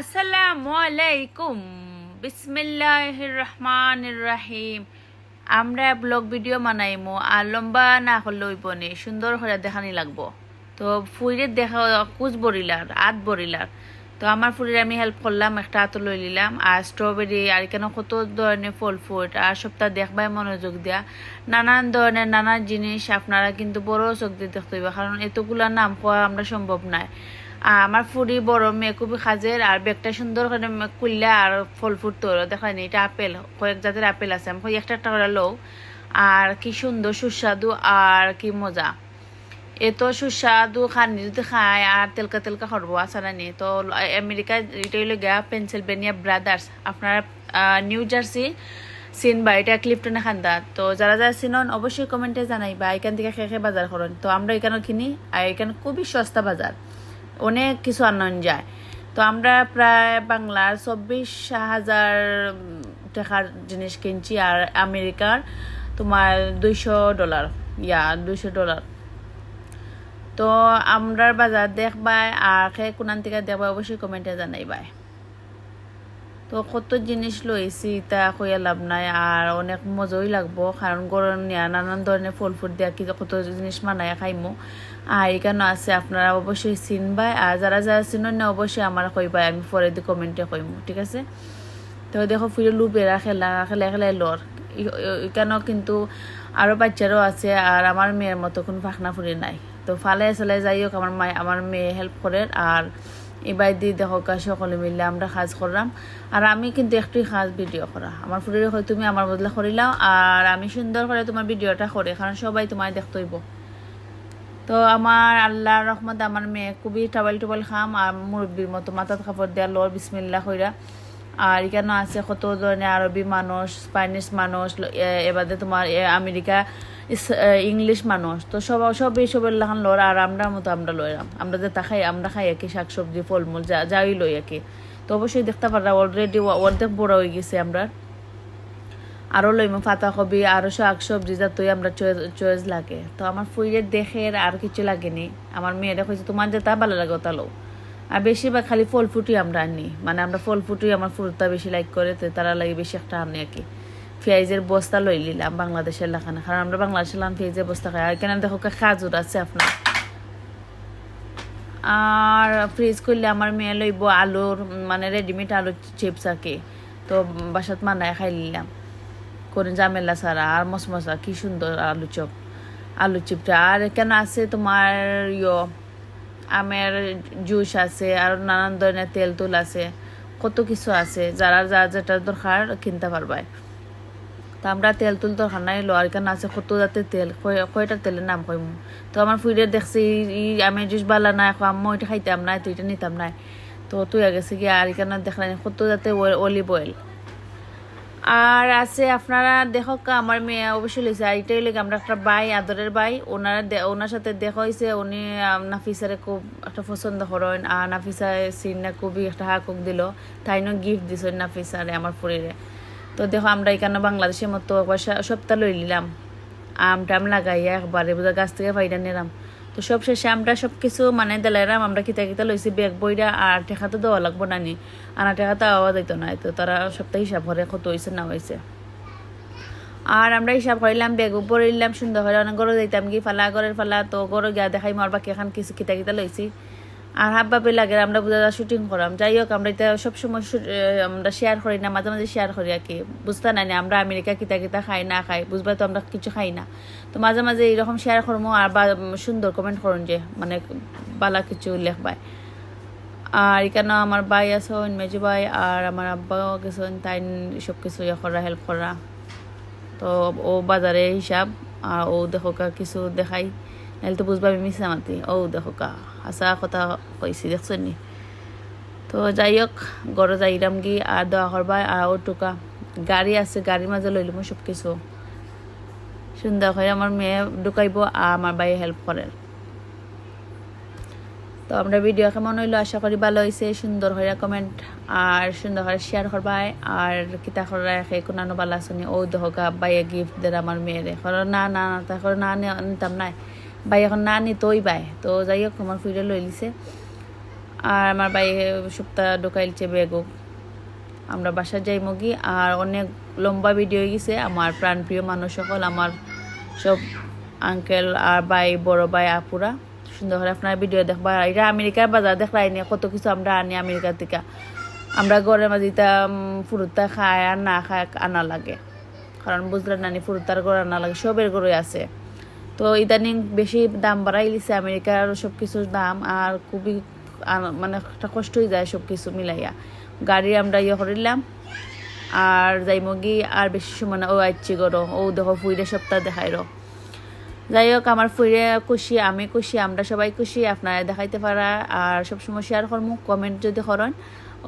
আসসালামু আলাইকুম। বিসমিল্লাহ রহমান রাহিম আমরা ব্লগ ভিডিও বানাইমো আর লম্বা না হলে হইব নি, সুন্দর করে দেখানি লাগবো। তো ফুইরে দেখা কুচ বরিলার, আত বরিলার। তো আমার ফুরির আমি হেল্প করলাম, একটা হাতে লই নিলাম। আর স্ট্রবেরি আর কেন কত ধরনের ফল ফুট, আর সপ্তাহ দেখবাই মনোযোগ দেওয়া নানান ধরনের নানান জিনিস আপনারা কিন্তু বড় চোখ দিয়ে দেখতে হইবে, কারণ এতগুলা নাম কোয়া আমরা সম্ভব নয় আমার ফুরি বড় মেয়ে খুবই খাজের আর ব্যাগটা সুন্দর করে কুললে আর ফল ফুট তোর দেখায়নি এটা আপেল, কয়েক জাতের আপেল আছে, আমি একটা একটা করে লও। আর কি সুন্দর, সুস্বাদু আর কি মজা। এত সুস্বাদু খানি যদি খায় আর তেলকা তেলকা করব আসারা নিয়ে তো আমেরিকা এটা হইল গিয়া পেনসিলভেনিয়া ব্রাদার্স আপনার নিউ জার্সি সিন বা এটা ক্লিপটনে খান্দা তো যারা যারা চিনন অবশ্যই কমেন্টে জানাই বা এখান থেকে খেয়ে খেয়ে বাজার করেন। তো আমরা এখানে কিনি, আর এখানে খুবই সস্তা বাজার। অনেক কিছু আনন্দ যায়। তো আমরা প্রায় বাংলার চব্বিশ হাজার টাকার জিনিস কিনছি আর আমেরিকার তোমার দুইশো ডলার। ইয়া, দুইশো ডলার। তো আমরার বাজার দেখবাই আর কোনান থেকে দেখবা অবশ্যই কমেন্টে জানাইবাই। তো কত জিনিস লইছি তা কইয়া লাভ নাই। আর অনেক মজাই লাগবো, কারণ গরম নিয়া নানান ধরনের ফল ফুল দিয়া কি কত জিনিস মানায় খাইমো। আর এখানে আছে, আপনারা অবশ্যই চিনবাই, আর যারা যারা চিনেন না, অবশ্যই আমার কইবাই, আমি পরে দি কমেন্টে কইমু, ঠিক আছে? তো দেখো, ফুলে লুপেরা খেলা খেলা খেলাই লর। এখানেও কিন্তু আরও বাচ্চারও আছে, আর আমার মেয়ের মতো কোনো ফাঁকনা ফুরি নাই। তো ফালে, চালে যাই হোক, আমার মায় আমার মেয়ে হেল্প করে আর এবার দিয়ে দেখো সকলে মিললে আমরা কাজ করলাম। আর আমি কিন্তু একটু কাজ ভিডিও করা। আমার ফুটের হয় তুমি আমার বদলা করিলাও আর আমি সুন্দর করে তোমার ভিডিওটা করে, কারণ সবাই তোমায় দেখতে হইব। তো আমার আল্লাহ রহমত আমার মেয়ে খুবই টাবাল টুবাল খাম, আর মুরব্বীর মতো মাথাত কাপড় দেওয়া লর বিসমিল্লা কইরা আর এখানে আছে কত ধরনের আরবি মানুষ, স্প্যানিশ মানুষ এবারে তোমার আমেরিকা ইংলিশ মানুষ। তো সব সব এইসবের লাখান আর আমরা মতো আমরা লইলাম। আমরা যে তা খাই, আমরা খাই একই শাক শাকসবজি ফলমূল, যা, যাই লই একই। তো অবশ্যই দেখতে পারা অলরেডি অর্ধেক বড় হয়ে গেছে আমরা। আরও লইম পাতা কবি আরও শাক, সবজি, যাতই আমরা চয়েস চয়েস লাগে। তো আমার ফুইয়ের দেখের আর কিছু লাগেনি। আমার মেয়েরা কইছে, তোমার যেটা ভালো লাগে ওটা লো আর বেশিরভাগ খালি ফল ফুটি আমরা আনি। মানে আমরা ফল ফুটি আমার ফুলটা বেশি লাইক করে, তো তারা লাগে বেশি একটা আনি আর কি। পেঁয়াজের বস্তা লই নিলাম বাংলাদেশের লাখানে। কারণ আমরা বাংলাদেশের লাম পেঁয়াজের বস্তা খাই। আর এখানে দেখো খাজুর আছে আপনার। আর ফ্রিজ করলে আমার মেয়ে লইব আলুর মানে রেডিমেড আলুর চিপস আর কি। তো বাসাত মানায় খাই নিলাম করে জামেলা ছাড়া। আর মশমশা, কি সুন্দর আলু চপ আলু চিপটা আর কেন আছে তোমার ইয় আমের জুস আছে, আর নানান ধরনের তেল তুল আছে, কত কিছু আছে, যারা যা যেটা দরকার কিনতে পারবায় তো আমরা তেল তুল দরকার নাই লো আর কেন আছে, কত জাতে তেল কয়টা তেলের নাম কইমু। তো আমার ফুইরে দেখছি, ই আমের জুস বালা না এখন আম্মা ওইটা খাইতাম না, এটা নিতাম নাই তো তুই গেছে কি আর এখানে দেখলেন কত জাতে অলিভ অয়েল। আর আছে আপনারা দেখো আমার মেয়ে অবশ্যই লইছে। আর এটাই লেগে আমরা একটা বাই আদরের বাই ওনারা ওনার সাথে দেখা হয়েছে উনি নাফিসারে খুব একটা পছন্দ করেন। আর নাফিসা সিনটা খুবই একটা হাকুক দিল। তাই নো গিফট দিছে নাফিসারে, আমার ফুরিরে তো দেখো, আমরা এখানে বাংলাদেশের মতো একবার সপ্তাহ লই নিলাম। আম টাম লাগাইয়া একবারে বোঝা গাছ থেকে ফাইডা নিলাম। তো সব শেষে আমরা সব কিছু মানে দেলাইরাম, আমরা কিতা কিতা লইছি ব্যাগ বইরা, আর টেকা তো দেওয়া লাগবো নানি আনা টেকা তো আওয়া দিত না তো তারা সপ্তাহে হিসাব করে কত হয়েছে না হয়েছে আর আমরা হিসাব করিলাম, ব্যাগ উপরে নিলাম সুন্দর করে অনেক গরো যাইতাম কি ফালা ঘরের ফালা, তো গরো গিয়া দেখাই মার বাকি এখন কিছু কিতা কিতা লইছি। আর হাব বাপে লাগে আমরা বুঝা শুটিং করাম। যাই হোক, আমরা এটা সবসময় আমরা শেয়ার করি না, মাঝে মাঝে শেয়ার করি আর কি। বুঝতে নাই না, আমরা আমেরিকা কিতা কিতা খাই, না খাই, বুঝবা তো আমরা কিছু খাই না। তো মাঝে মাঝে এইরকম শেয়ার করব আর বা সুন্দর কমেন্ট করুন যে মানে বালা কিছু লেখবাই আর এখানে আমার ভাই আছেন, মেজু ভাই, আর আমার আব্বাও গেছেন, তাই সব কিছু ইয়ে করা হেল্প করা। তো ও বাজারে হিসাব, আর ও দেখো কিছু দেখাই। নাহলে তো বুঝবা আমি মিশা মাতি। ও দেখো কা আসা কথা কইছি, দেখছ নি? তো যাই হোক গড়ে যাইরাম গি আর দোয়া করবা, আর ও টুকা। গাড়ি আছে, গাড়ির মাঝে লইলাম সব কিছু সুন্দর করে আমার মেয়ে ঢুকাইব, আর আমার ভাই হেল্প করে তো আমরা ভিডিও কেমন হইল, আশা করি ভালো হয়েছে সুন্দর হয়ে কমেন্ট আর সুন্দর করে শেয়ার করবাই, আর কিতা করা রাখে কোনানো ভালো আসনি ও দহকা বাইয়ে গিফট দেয় আমার মেয়েরে। না না না, তা না, নিতাম নাই। বাই এখন না নি তোই বাই। তো যাই হোক আমার ফুইরে লই লিছে। আর আমার ভাই সপ্তাহ ঢোকাইলছে বেগও আমরা বাসা যাই মগি। আর অনেক লম্বা ভিডিও হয়ে গেছে। আমার প্রাণপ্রিয় মানুষ সকল আমার সব আঙ্কেল আর ভাই বড় ভাই আপুরা সুন্দর করে আপনার ভিডিও দেখবা। এটা আমেরিকার বাজার দেখলাই নিয়ে কত কিছু আমরা আনি আমেরিকা থেকে আমরা ঘরের মাঝে এটা ফুরুতা খায় আর না খায় আনা লাগে। কারণ বুঝলেন নানি ফুরুতার ঘর আনা লাগে সবের ঘরে আছে। তো ইদানিং বেশি দাম বাড়াই লিছে আমেরিকার সব কিছুর দাম, আর খুবই মানে একটা কষ্ট হয়ে যায় সব কিছু মিলাইয়া। গাড়ি আমরা ইয়ে করিলাম, আর যাইমগি আর বেশি সময় ও আইছি গরো, ও দেখো ফুইরে সপ্তাহ দেখাই র। যাই হোক, আমার ফুইরে খুশি, আমি খুশি, আমরা সবাই খুশি, আপনারা দেখাইতে পারা, আর সবসময় শেয়ার করব কমেন্ট যদি করেন,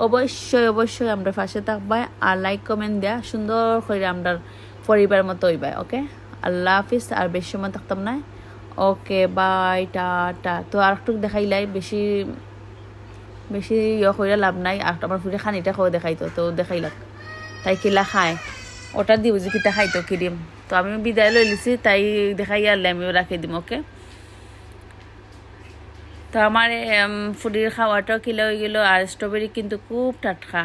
অবশ্যই অবশ্যই আমরা পাশে থাকবাই, আর লাইক কমেন্ট দেয়া সুন্দর করে আমরা পরিবার মতো হইবাই ওকে আল্লাহ হাফিজ, আর বেশি সময় থাকতাম না। Okay, bye, tata. তো আর একটু দেখাইলাই বেশি বেশি ইয়ে করে লাভ নাই। আর আমার ফুটে খানিটা খাওয়া দেখাইতো, তো দেখাইলাক তাই কিলা খায়। ওটা দিব যে কিতা খাইতো কিরিম তো আমি বিদায় লই লিছি, তাই দেখাই আনলে আমিও রাখি দিম, ওকে। তো আমার ফুডির খাওয়াটাও কিলা হয়ে গেল, আর স্ট্রবেরি কিন্তু খুব টাটকা।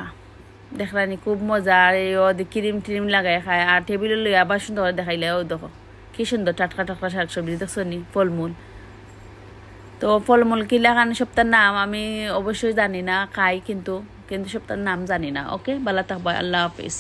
দেখলানি খুব মজা, আর ও ক্রিম ট্রিম লাগাই খায়, আর টেবিলে লই আবার সুন্দর দেখাইলে, ও দেখো, কি সুন্দর টাটকা টাটকা শাক সবজি দেখছ নি? ফলমূল। তো ফলমূল কিলা খান সপ্তাহের নাম আমি অবশ্যই জানি না, খাই কিন্তু কিন্তু সপ্তাহের নাম জানি না, ওকে? বালা থাকব, আল্লাহ হাফিজ।